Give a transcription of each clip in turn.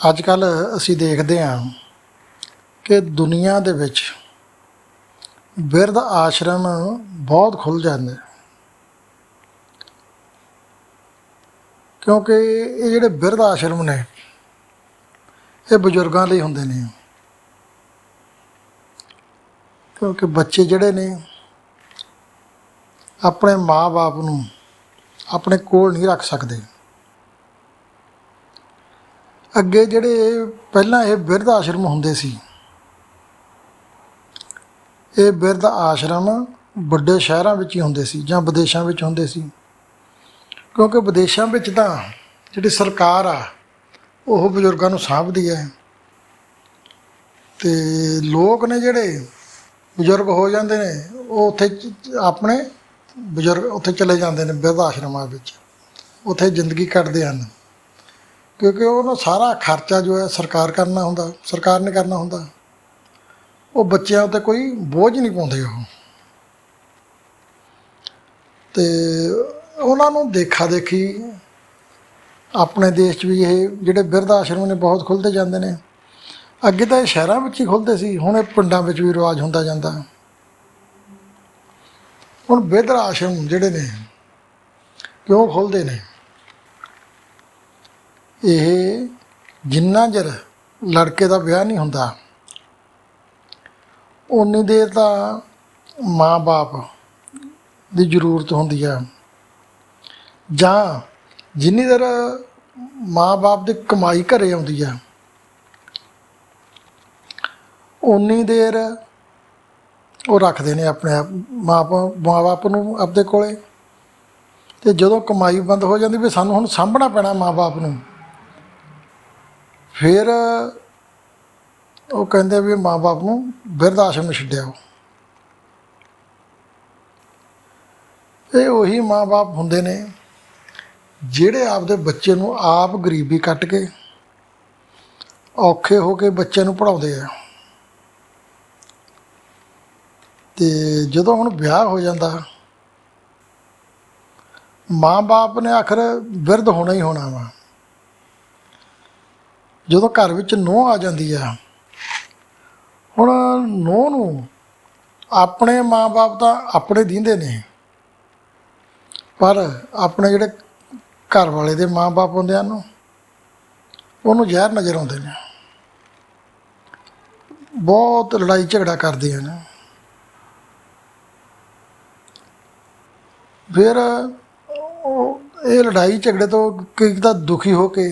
ਅੱਜ ਕੱਲ ਅਸੀਂ ਦੇਖਦੇ ਹਾਂ ਕਿ ਦੁਨੀਆ ਦੇ ਵਿੱਚ ਬਿਰਧ ਆਸ਼ਰਮ ਬਹੁਤ ਖੁੱਲ ਜਾਂਦੇ ਕਿਉਂਕਿ ਇਹ ਜਿਹੜੇ ਬਿਰਧ ਆਸ਼ਰਮ ਨੇ, ਇਹ ਬਜ਼ੁਰਗਾਂ ਲਈ ਹੁੰਦੇ ਨੇ। ਕਿਉਂਕਿ ਬੱਚੇ ਜਿਹੜੇ ਨੇ, ਆਪਣੇ ਮਾਪੇ ਨੂੰ ਆਪਣੇ ਕੋਲ ਨਹੀਂ ਰੱਖ ਸਕਦੇ। ਅੱਗੇ ਜਿਹੜੇ ਪਹਿਲਾਂ ਇਹ ਬਿਰਧ ਆਸ਼ਰਮ ਹੁੰਦੇ ਸੀ, ਇਹ ਬਿਰਧ ਆਸ਼ਰਮ ਵੱਡੇ ਸ਼ਹਿਰਾਂ ਵਿੱਚ ਹੀ ਹੁੰਦੇ ਸੀ ਜਾਂ ਵਿਦੇਸ਼ਾਂ ਵਿੱਚ ਹੁੰਦੇ ਸੀ। ਕਿਉਂਕਿ ਵਿਦੇਸ਼ਾਂ ਵਿੱਚ ਤਾਂ ਜਿਹੜੀ ਸਰਕਾਰ ਆ, ਉਹ ਬਜ਼ੁਰਗਾਂ ਨੂੰ ਸਾਂਭਦੀ ਹੈ। ਤੇ ਲੋਕ ਨੇ ਜਿਹੜੇ ਬਜ਼ੁਰਗ ਹੋ ਜਾਂਦੇ ਨੇ, ਉਹ ਉੱਥੇ ਆਪਣੇ ਬਜ਼ੁਰਗ ਉੱਥੇ ਚਲੇ ਜਾਂਦੇ ਨੇ ਬਿਰਧ ਆਸ਼ਰਮਾਂ ਵਿੱਚ। ਉੱਥੇ ਜ਼ਿੰਦਗੀ ਕੱਟਦੇ ਹਨ। ਕਿਉਂਕਿ ਉਹਨੂੰ ਸਾਰਾ ਖਰਚਾ ਜੋ ਹੈ ਸਰਕਾਰ ਕਰਨਾ ਹੁੰਦਾ, ਸਰਕਾਰ ਨੇ ਕਰਨਾ ਹੁੰਦਾ। ਉਹ ਬੱਚਿਆਂ ਉੱਤੇ ਕੋਈ ਬੋਝ ਨਹੀਂ ਪਾਉਂਦੇ ਉਹ। ਤੇ ਉਹਨਾਂ ਨੂੰ ਦੇਖਾ ਦੇਖੀ ਆਪਣੇ ਦੇਸ਼ 'ਚ ਵੀ ਇਹ ਜਿਹੜੇ ਬਿਰਧ ਆਸ਼ਰਮ ਨੇ ਬਹੁਤ ਖੁੱਲ੍ਹਦੇ ਜਾਂਦੇ ਨੇ। ਅੱਗੇ ਤਾਂ ਇਹ ਸ਼ਹਿਰਾਂ ਵਿੱਚ ਹੀ ਖੁੱਲ੍ਹਦੇ ਸੀ, ਹੁਣ ਇਹ ਪਿੰਡਾਂ ਵਿੱਚ ਵੀ ਰਿਵਾਜ ਹੁੰਦਾ ਜਾਂਦਾ। ਹੁਣ ਬਿਰਧ ਆਸ਼ਰਮ ਜਿਹੜੇ ਨੇ, ਕਿਉਂ ਖੁੱਲ੍ਹਦੇ ਨੇ? ਇਹ ਜਿੰਨਾ ਚਿਰ ਲੜਕੇ ਦਾ ਵਿਆਹ ਨਹੀਂ ਹੁੰਦਾ ਉਨੀ ਦੇਰ ਤਾਂ ਮਾਂ-ਬਾਪ ਦੀ ਜ਼ਰੂਰਤ ਹੁੰਦੀ ਆ। ਜਾਂ ਜਿੰਨੀ ਦੇਰ ਮਾਂ-ਬਾਪ ਦੀ ਕਮਾਈ ਘਰੇ ਆਉਂਦੀ ਆ ਉਨੀ ਦੇਰ ਉਹ ਰੱਖਦੇ ਨੇ ਆਪਣੇ ਆਪ ਮਾਂ-ਬਾਪ ਮਾਂ-ਬਾਪ ਨੂੰ ਆਪਦੇ ਕੋਲੇ। ਤੇ ਜਦੋਂ ਕਮਾਈ ਬੰਦ ਹੋ ਜਾਂਦੀ, ਵੀ ਸਾਨੂੰ ਹੁਣ ਸਾਂਭਣਾ ਪੈਣਾ ਮਾਂ-ਬਾਪ ਨੂੰ। ਫਿਰ ਉਹ ਕਹਿੰਦੇ ਵੀ ਮਾਂ-ਬਾਪ ਨੂੰ ਬਿਰਧ ਆਸ਼ਰਮ ਛੱਡਿਆ ਇਹ ਉਹੀ ਮਾਂ-ਬਾਪ ਹੁੰਦੇ ਨੇ ਜਿਹੜੇ ਆਪਦੇ ਬੱਚੇ ਨੂੰ ਆਪ ਗਰੀਬੀ ਕੱਟ ਕੇ ਔਖੇ ਹੋ ਕੇ ਬੱਚੇ ਨੂੰ ਪੜਾਉਂਦੇ ਆ। ਤੇ ਜਦੋਂ ਹੁਣ ਵਿਆਹ ਹੋ ਜਾਂਦਾ, ਮਾਂ-ਬਾਪ ਨੇ ਆਖਰ ਬਿਰਧ ਹੋਣਾ ਹੀ ਹੋਣਾ ਵਾ। ਜਦੋਂ ਘਰ ਵਿੱਚ ਨੂੰਹ ਆ ਜਾਂਦੀ ਆ, ਹੁਣ ਨੂੰਹ ਨੂੰ ਆਪਣੇ ਮਾਂ-ਬਾਪ ਤਾਂ ਆਪਣੇ ਦਿੰਦੇ ਨੇ, ਪਰ ਆਪਣੇ ਜਿਹੜੇ ਘਰ ਵਾਲੇ ਦੇ ਮਾਂ-ਬਾਪ ਹੁੰਦੇ ਹਨ ਉਹਨੂੰ ਜ਼ਹਿਰ ਨਜ਼ਰ ਆਉਂਦੇ ਨੇ। ਬਹੁਤ ਲੜਾਈ ਝਗੜਾ ਕਰਦੇ ਹਨ ਫਿਰ ਉਹ ਇਹ ਲੜਾਈ ਝਗੜੇ ਤੋਂ ਕਈ ਤਾਂ ਦੁਖੀ ਹੋ ਕੇ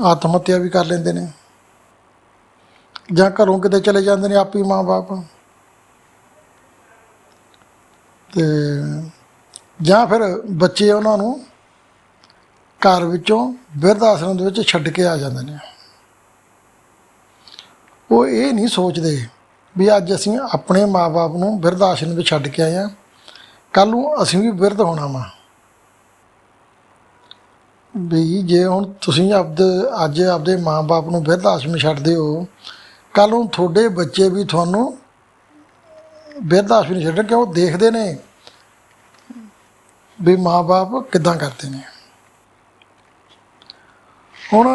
ਆਤਮ ਹੱਤਿਆ ਵੀ ਕਰ ਲੈਂਦੇ ਨੇ। ਜਾਂ ਘਰੋਂ ਕਿਤੇ ਚਲੇ ਜਾਂਦੇ ਨੇ ਆਪੀ ਮਾਂ-ਬਾਪ। ਤੇ ਜਾਂ ਫਿਰ ਬੱਚੇ ਉਹਨਾਂ ਨੂੰ ਘਰ ਵਿੱਚੋਂ ਬਿਰਧ ਆਸ਼ਰਮ ਦੇ ਵਿੱਚ ਛੱਡ ਕੇ ਆ ਜਾਂਦੇ ਨੇ। ਉਹ ਇਹ ਨਹੀਂ ਸੋਚਦੇ ਵੀ ਅੱਜ ਅਸੀਂ ਆਪਣੇ ਮਾਪੇ ਨੂੰ ਬਿਰਧ ਆਸ਼ਰਮ ਵਿੱਚ ਛੱਡ ਕੇ ਆਏ ਆ ਕੱਲ ਨੂੰ ਅਸੀਂ ਵੀ ਬਿਰਧ ਹੋਣਾ ਵਾ। ਵੀ ਜੇ ਹੁਣ ਤੁਸੀਂ ਆਪਦੇ, ਅੱਜ ਆਪਦੇ ਮਾਪੇ ਨੂੰ ਬਿਰਧ ਆਸ਼ਰਮ ਛੱਡਦੇ ਹੋ ਕੱਲ ਨੂੰ ਤੁਹਾਡੇ ਬੱਚੇ ਵੀ ਤੁਹਾਨੂੰ ਬਿਰਧ ਆਸ਼ਰਮ ਨਹੀਂ ਛੱਡਣ, ਕਿਉਂ? ਦੇਖਦੇ ਨੇ ਵੀ ਮਾਪੇ ਕਿੱਦਾਂ ਕਰਦੇ ਨੇ। ਹੁਣ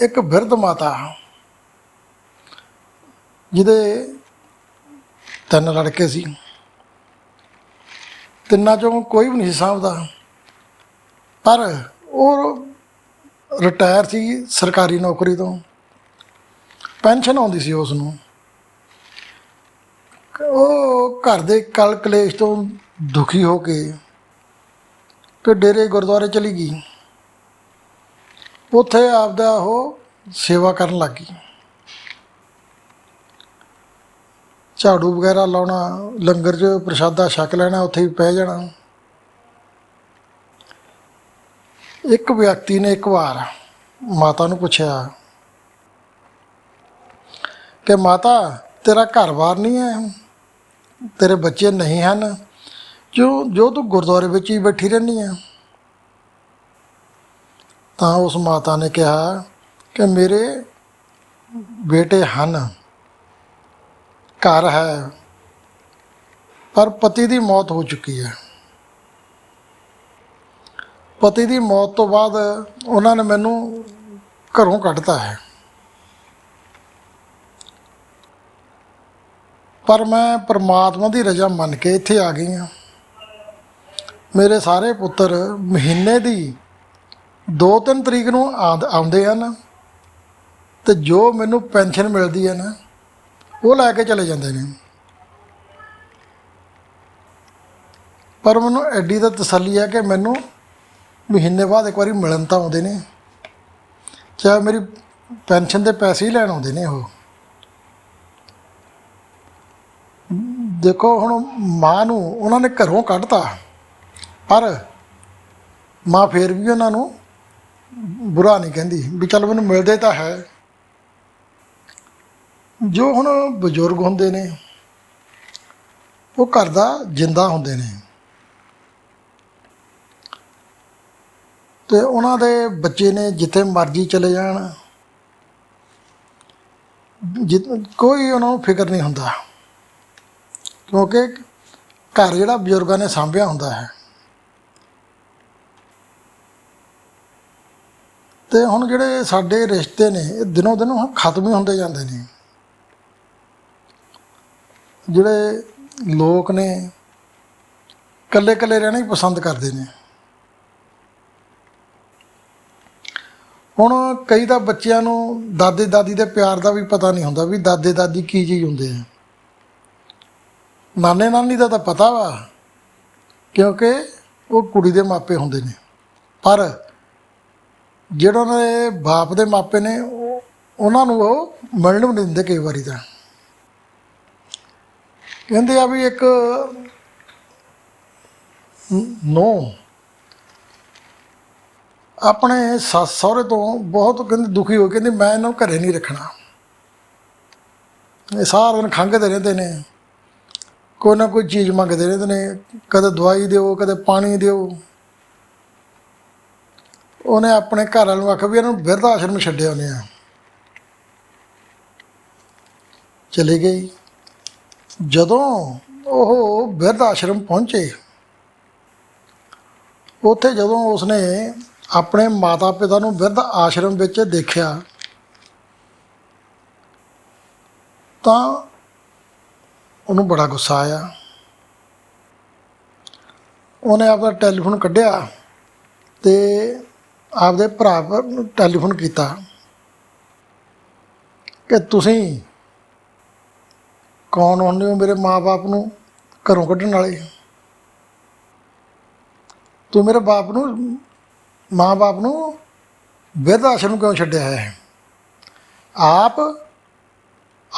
ਇੱਕ ਬਿਰਧ ਮਾਤਾ ਜਿਹਦੇ ਤਿੰਨ ਲੜਕੇ ਸੀ। ਤਿੰਨਾਂ ਚੋਂ ਕੋਈ ਵੀ ਨਹੀਂ ਸੀ ਸਾਂਭਦਾ। ਪਰ ਉਹ ਰਿਟਾਇਰ ਸੀ ਸਰਕਾਰੀ ਨੌਕਰੀ ਤੋਂ। ਪੈਨਸ਼ਨ ਆਉਂਦੀ ਸੀ ਉਸ ਨੂੰ। ਉਹ ਘਰ ਦੇ ਕਲ ਕਲੇਸ਼ ਤੋਂ ਦੁਖੀ ਹੋ ਕੇ ਤੇ ਡੇਰੇ ਗੁਰਦੁਆਰੇ ਚਲੀ ਗਈ। ਉੱਥੇ ਆਪਦਾ ਉਹ ਸੇਵਾ ਕਰਨ ਲੱਗੀ ਝਾੜੂ ਵਗੈਰਾ ਲਾਉਣਾ, ਲੰਗਰ 'ਚ ਪ੍ਰਸ਼ਾਦਾ ਛਕ ਲੈਣਾ, ਉੱਥੇ ਹੀ ਪੈ ਜਾਣਾ। ਇੱਕ ਵਿਅਕਤੀ ਨੇ ਇੱਕ ਵਾਰ ਮਾਤਾ ਨੂੰ ਪੁੱਛਿਆ ਕਿ ਮਾਤਾ, ਤੇਰਾ ਘਰ-ਬਾਰ ਨਹੀਂ ਹੈ? ਤੇਰੇ ਬੱਚੇ ਨਹੀਂ ਹਨ? ਜੋ ਜੋ ਤੂੰ ਗੁਰਦੁਆਰੇ ਵਿੱਚ ਹੀ ਬੈਠੀ ਰਹਿੰਦੀ ਹੈ? ਤਾਂ ਉਸ ਮਾਤਾ ਨੇ ਕਿਹਾ ਕਿ ਮੇਰੇ ਬੇਟੇ ਹਨ, ਘਰ ਹੈ, ਪਰ ਪਤੀ ਦੀ ਮੌਤ ਹੋ ਚੁੱਕੀ ਹੈ। ਪਤੀ ਦੀ ਮੌਤ ਤੋਂ ਬਾਅਦ ਉਹਨਾਂ ਨੇ ਮੈਨੂੰ ਘਰੋਂ ਕੱਢਤਾ ਹੈ। ਪਰ ਮੈਂ ਪ੍ਰਮਾਤਮਾ ਦੀ ਰਜ਼ਾ ਮੰਨ ਕੇ ਇੱਥੇ ਆ ਗਈ ਹਾਂ। ਮੇਰੇ ਸਾਰੇ ਪੁੱਤਰ ਮਹੀਨੇ ਦੀ 2-3 ਤਰੀਕ ਨੂੰ ਆਉਂਦੇ ਹਨ ਤੇ ਜੋ ਮੈਨੂੰ ਪੈਨਸ਼ਨ ਮਿਲਦੀ ਹੈ ਨਾ, ਉਹ ਲੈ ਕੇ ਚਲੇ ਜਾਂਦੇ ਨੇ। ਪਰ ਮੈਨੂੰ ਐਡੀ ਤਾਂ ਤਸੱਲੀ ਹੈ ਕਿ ਮੈਨੂੰ ਮਹੀਨੇ ਬਾਅਦ ਇੱਕ ਵਾਰੀ ਮਿਲਣ ਤਾਂ ਆਉਂਦੇ ਨੇ। ਚਾਹੇ ਮੇਰੀ ਪੈਨਸ਼ਨ ਦੇ ਪੈਸੇ ਹੀ ਲੈਣ ਆਉਂਦੇ ਨੇ ਉਹ। ਦੇਖੋ ਹੁਣ ਮਾਂ ਨੂੰ ਉਹਨਾਂ ਨੇ ਘਰੋਂ ਕੱਢਤਾ। ਪਰ ਮਾਂ ਫੇਰ ਵੀ ਉਹਨਾਂ ਨੂੰ ਬੁਰਾ ਨਹੀਂ ਕਹਿੰਦੀ। ਵੀ ਚੱਲ ਮੈਨੂੰ ਮਿਲਦੇ ਤਾਂ ਹੈ। ਜੋ ਹੁਣ ਬਜ਼ੁਰਗ ਹੁੰਦੇ ਨੇ, ਉਹ ਘਰ ਦਾ ਜਿੰਦਾ ਹੁੰਦੇ ਨੇ। ਤੇ ਉਹਨਾਂ ਦੇ ਬੱਚੇ ਨੇ ਜਿੱਥੇ ਮਰਜ਼ੀ ਚਲੇ ਜਾਣ। ਜਿ ਕੋਈ ਉਹਨਾਂ ਨੂੰ ਫਿਕਰ ਨਹੀਂ ਹੁੰਦਾ। ਕਿਉਂਕਿ ਘਰ ਜਿਹੜਾ ਬਜ਼ੁਰਗਾਂ ਨੇ ਸਾਂਭਿਆ ਹੁੰਦਾ ਹੈ। ਤੇ ਹੁਣ ਜਿਹੜੇ ਸਾਡੇ ਰਿਸ਼ਤੇ ਨੇ, ਇਹ ਦਿਨੋਂ ਦਿਨ ਖਤਮ ਹੀ ਹੁੰਦੇ ਜਾਂਦੇ ਨੇ। ਜਿਹੜੇ ਲੋਕ ਨੇ ਇਕੱਲੇ ਇਕੱਲੇ ਰਹਿਣਾ ਹੀ ਪਸੰਦ ਕਰਦੇ ਨੇ। ਹੁਣ ਕਈ ਤਾਂ ਬੱਚਿਆਂ ਨੂੰ ਦਾਦੇ ਦਾਦੀ ਦੇ ਪਿਆਰ ਦਾ ਵੀ ਪਤਾ ਨਹੀਂ ਹੁੰਦਾ ਵੀ ਦਾਦੇ ਦਾਦੀ ਕੀ ਚੀਜ਼ ਹੁੰਦੇ ਆ। ਨਾਨੇ ਨਾਨੀ ਦਾ ਤਾਂ ਪਤਾ ਵਾ, ਕਿਉਂਕਿ ਉਹ ਕੁੜੀ ਦੇ ਮਾਪੇ ਹੁੰਦੇ ਨੇ। ਪਰ ਜਿਹੜੇ ਉਹਨਾਂ ਦੇ ਬਾਪ ਦੇ ਮਾਪੇ ਨੇ, ਉਹ ਉਹਨਾਂ ਨੂੰ ਉਹ ਮਿਲਣ ਵੀ ਨਹੀਂ ਦਿੰਦੇ ਕਈ ਵਾਰੀ ਤਾਂ। ਕਹਿੰਦੇ ਆ ਵੀ ਇੱਕ ਨੋ ਆਪਣੇ ਸੱਸ ਸਹੁਰੇ ਤੋਂ ਬਹੁਤ ਕਹਿੰਦੇ ਦੁਖੀ ਹੋ ਕਹਿੰਦੇ, ਮੈਂ ਇਹਨਾਂ ਨੂੰ ਘਰੇ ਨਹੀਂ ਰੱਖਣਾ। ਇਹ ਸਾਰਾ ਦਿਨ ਖੰਘਦੇ ਰਹਿੰਦੇ ਨੇ। ਕੋਈ ਨਾ ਕੋਈ ਚੀਜ਼ ਮੰਗਦੇ ਰਹਿੰਦੇ ਨੇ। ਕਦੇ ਦਵਾਈ ਦਿਓ, ਕਦੇ ਪਾਣੀ ਦਿਓ। ਉਹਨੇ ਆਪਣੇ ਘਰ ਵਾਲ ਨੂੰ ਆਖਿਆ ਵੀ ਇਹਨੂੰ ਬਿਰਧ ਆਸ਼ਰਮ ਛੱਡਿਆ ਉਹਨੇ ਆ। ਚਲੀ ਗਈ। ਜਦੋਂ ਉਹ ਬਿਰਧ ਆਸ਼ਰਮ ਪਹੁੰਚੇ, ਉੱਥੇ ਜਦੋਂ ਉਸਨੇ ਆਪਣੇ ਮਾਤਾ ਪਿਤਾ ਨੂੰ ਬਿਰਧ ਆਸ਼ਰਮ ਵਿੱਚ ਦੇਖਿਆ, ਤਾਂ ਉਹਨੂੰ ਬੜਾ ਗੁੱਸਾ ਆਇਆ। ਉਹਨੇ ਆਪਦਾ ਟੈਲੀਫੋਨ ਕੱਢਿਆ ਤੇ ਆਪਦੇ ਭਰਾ ਨੂੰ ਟੈਲੀਫੋਨ ਕੀਤਾ ਕਿ ਤੁਸੀਂ ਕੌਣ ਹੁੰਦੇ ਹੋ ਮੇਰੇ ਮਾਪੇ ਨੂੰ ਘਰੋਂ ਕੱਢਣ ਵਾਲੇ? ਤੂੰ ਮੇਰੇ ਬਾਪ ਨੂੰ ਮਾਂ-ਬਾਪ ਨੂੰ ਬਿਰਧ ਆਸ਼ਰਮ ਕਿਉਂ ਛੱਡਿਆ ਹੈ? ਆਪ,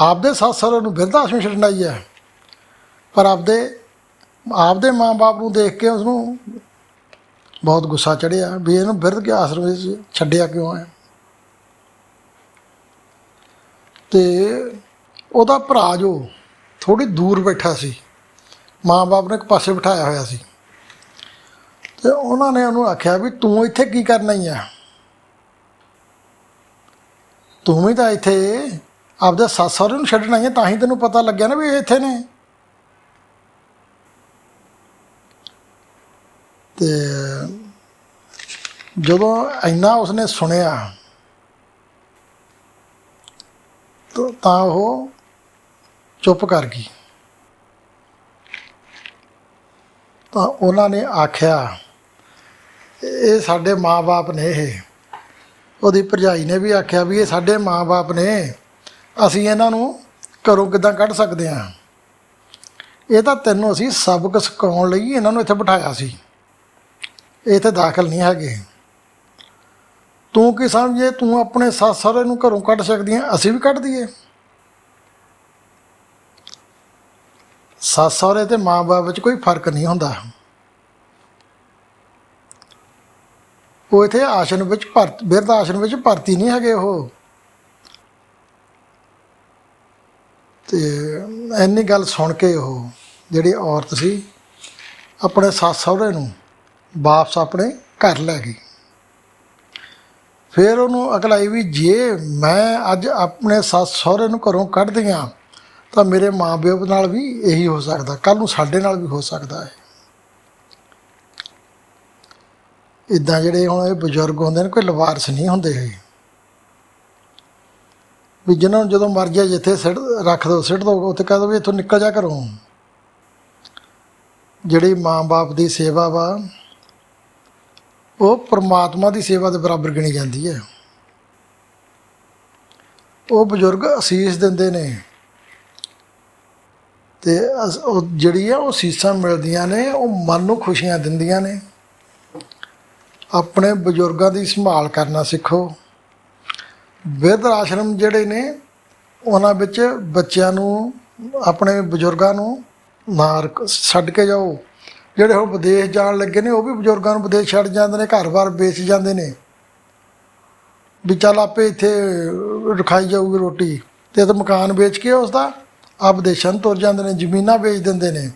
ਆਪਦੇ ਸੱਸ ਸਹੁਰੇ ਨੂੰ ਬਿਰਧ ਆਸ਼ਰਮ ਛੱਡਣ ਆਈ ਹੈ। ਪਰ ਆਪਦੇ ਆਪਦੇ ਮਾਂ-ਬਾਪ ਨੂੰ ਦੇਖ ਕੇ ਉਸ ਨੂੰ ਬਹੁਤ ਗੁੱਸਾ ਚੜਿਆ ਵੀ ਇਹਨੂੰ ਬਿਰਧ ਕੇ ਆਸ਼ਰਮ ਵਿੱਚ ਛੱਡਿਆ ਕਿਉਂ ਹੈ? ਤੇ ਉਹਦਾ ਭਰਾ ਜੋ ਥੋੜੀ ਦੂਰ ਬੈਠਾ ਸੀ, ਮਾਂ-ਬਾਪ ਨੇ ਇੱਕ ਪਾਸੇ ਬਿਠਾਇਆ ਹੋਇਆ ਸੀ। ਤੇ ਉਹਨਾਂ ਨੇ ਉਹਨੂੰ ਆਖਿਆ ਵੀ ਤੂੰ ਇੱਥੇ ਕੀ ਕਰਨਾ ਹੀ ਆ? ਤੂੰ ਵੀ ਤਾਂ ਇੱਥੇ ਆਪਦੇ ਸੱਸ ਸਹੁਰੇ ਨੂੰ ਛੱਡਣਾ ਹੀ ਆ, ਤਾਂ ਹੀ ਤੈਨੂੰ ਪਤਾ ਲੱਗਿਆ ਨਾ ਵੀ ਇਹ ਇੱਥੇ ਨੇ। ਤੇ ਜਦੋਂ ਇੰਨਾ ਉਸਨੇ ਸੁਣਿਆ, ਤਾਂ- ਤਾਂ ਉਹ ਚੁੱਪ ਕਰ ਗਈ। ਤਾਂ ਉਹਨਾਂ ਨੇ ਆਖਿਆ ਇਹ ਸਾਡੇ ਮਾਪੇ ਨੇ ਇਹ। ਉਹਦੀ ਭਰਜਾਈ ਨੇ ਵੀ ਆਖਿਆ ਵੀ ਇਹ ਸਾਡੇ ਮਾਪੇ ਨੇ। ਅਸੀਂ ਇਹਨਾਂ ਨੂੰ ਘਰੋਂ ਕਿੱਦਾਂ ਕੱਢ ਸਕਦੇ ਹਾਂ? ਇਹ ਤਾਂ ਤੈਨੂੰ ਅਸੀਂ ਸਬਕ ਸਿਖਾਉਣ ਲਈ ਇਹਨਾਂ ਨੂੰ ਇੱਥੇ ਬਿਠਾਇਆ ਸੀ। ਇਹ ਇੱਥੇ ਦਾਖਲ ਨਹੀਂ ਹੈਗੇ। ਤੂੰ ਕੀ ਸਮਝੇ? ਤੂੰ ਆਪਣੇ ਸੱਸ ਸਹੁਰੇ ਨੂੰ ਘਰੋਂ ਕੱਢ ਸਕਦੀ ਹੈ? ਅਸੀਂ ਵੀ ਕੱਢ ਦਈਏ। ਸੱਸ ਸਹੁਰੇ ਤੇ ਮਾਂ-ਬਾਪ ਵਿੱਚ ਕੋਈ ਫ਼ਰਕ ਨਹੀਂ ਹੁੰਦਾ। ਉਹ ਇਥੇ ਆਸ਼ਰਮ ਵਿੱਚ ਭਰਤ, ਬਿਰਧ ਆਸ਼ਰਮ ਵਿੱਚ ਭਰਤੀ ਨਹੀਂ ਹੈਗੇ ਉਹ। ਤੇ ਇੰਨੀ ਗੱਲ ਸੁਣ ਕੇ ਉਹ ਜਿਹੜੀ ਔਰਤ ਸੀ, ਆਪਣੇ ਸੱਸ ਸਹੁਰੇ ਨੂੰ ਵਾਪਸ ਆਪਣੇ ਘਰ ਲੈ ਗਈ। ਫਿਰ ਉਹਨੂੰ ਅਕਲ ਆਈ ਵੀ ਜੇ ਮੈਂ ਅੱਜ ਆਪਣੇ ਸੱਸ ਸਹੁਰੇ ਨੂੰ ਘਰੋਂ ਕੱਢ ਦਿਆਂ, ਤਾਂ ਮੇਰੇ ਮਾਂ-ਪਿਓ ਨਾਲ ਵੀ ਇਹੀ ਹੋ ਸਕਦਾ ਕੱਲ ਨੂੰ ਸਾਡੇ ਨਾਲ ਵੀ ਹੋ ਸਕਦਾ ਹੈ। ਇਦਾਂ ਜਿਹੜੇ ਹੁਣ ਇਹ ਬਜ਼ੁਰਗ ਹੁੰਦੇ ਨੇ, ਕੋਈ ਲਵਾਰਸ ਨਹੀਂ ਹੁੰਦੇ ਇਹ ਵੀ ਜਿਨ੍ਹਾਂ ਨੂੰ ਜਦੋਂ ਮਰ ਜਾ ਜਿੱਥੇ ਸਿੱਟ, ਰੱਖ ਦੋ, ਸਿੱਟ ਦੋ, ਉੱਥੇ ਕਹਿ ਦੋ ਵੀ ਇੱਥੋਂ ਨਿਕਲ ਜਾ ਕਰੋ। ਜਿਹੜੀ ਮਾਂ-ਬਾਪ ਦੀ ਸੇਵਾ ਵਾ, ਉਹ ਪ੍ਰਮਾਤਮਾ ਦੀ ਸੇਵਾ ਦੇ ਬਰਾਬਰ ਗਿਣੀ ਜਾਂਦੀ ਹੈ। ਉਹ ਬਜ਼ੁਰਗ ਅਸੀਸ ਦਿੰਦੇ ਨੇ। ਤੇ ਅਸ- ਉਹ ਜਿਹੜੀ ਆ, ਉਹ ਸੀਸਾਂ ਮਿਲਦੀਆਂ ਨੇ, ਉਹ ਮਨ ਨੂੰ ਖੁਸ਼ੀਆਂ ਦਿੰਦੀਆਂ ਨੇ। ਆਪਣੇ ਬਜ਼ੁਰਗਾਂ ਦੀ ਸੰਭਾਲ ਕਰਨਾ ਸਿੱਖੋ। ਬਿਰਧ ਆਸ਼ਰਮ ਜਿਹੜੇ ਨੇ, ਉਹਨਾਂ ਵਿੱਚ ਬੱਚਿਆਂ ਨੂੰ, ਆਪਣੇ ਬਜ਼ੁਰਗਾਂ ਨੂੰ ਨਾ ਛੱਡ ਕੇ ਜਾਓ। ਜਿਹੜੇ ਹੁਣ ਵਿਦੇਸ਼ ਜਾਣ ਲੱਗੇ ਨੇ, ਉਹ ਵੀ ਬਜ਼ੁਰਗਾਂ ਨੂੰ ਵਿਦੇਸ਼ ਛੱਡ ਜਾਂਦੇ ਨੇ, ਘਰ-ਬਾਰ ਵੇਚ ਜਾਂਦੇ ਨੇ। ਵੀ ਚੱਲ ਆਪੇ ਇੱਥੇ ਰਖਾਈ ਜਾਊਗੀ ਰੋਟੀ ਤੇ ਤਾਂ ਮਕਾਨ ਵੇਚ ਕੇ ਉਸ ਦਾ ਆਪ ਵਿਦੇਸ਼ਾਂ ਨੂੰ ਤੁਰ ਜਾਂਦੇ ਨੇ, ਜ਼ਮੀਨਾਂ ਵੇਚ ਦਿੰਦੇ ਨੇ।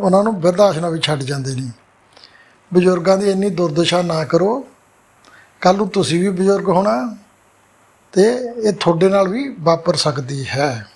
ਉਹਨਾਂ ਨੂੰ ਬਿਰਧ ਆਸ਼ਰਮ ਵਿੱਚ ਛੱਡ ਜਾਂਦੇ ਨੇ। ਬਜ਼ੁਰਗਾਂ ਦੀ ਇੰਨੀ ਦੁਰਦਸ਼ਾ ਨਾ ਕਰੋ। ਕੱਲ ਨੂੰ ਤੁਸੀਂ ਵੀ ਬਜ਼ੁਰਗ ਹੋਣਾ ਤੇ ਇਹ ਤੁਹਾਡੇ ਨਾਲ ਵੀ ਵਾਪਰ ਸਕਦੀ ਹੈ।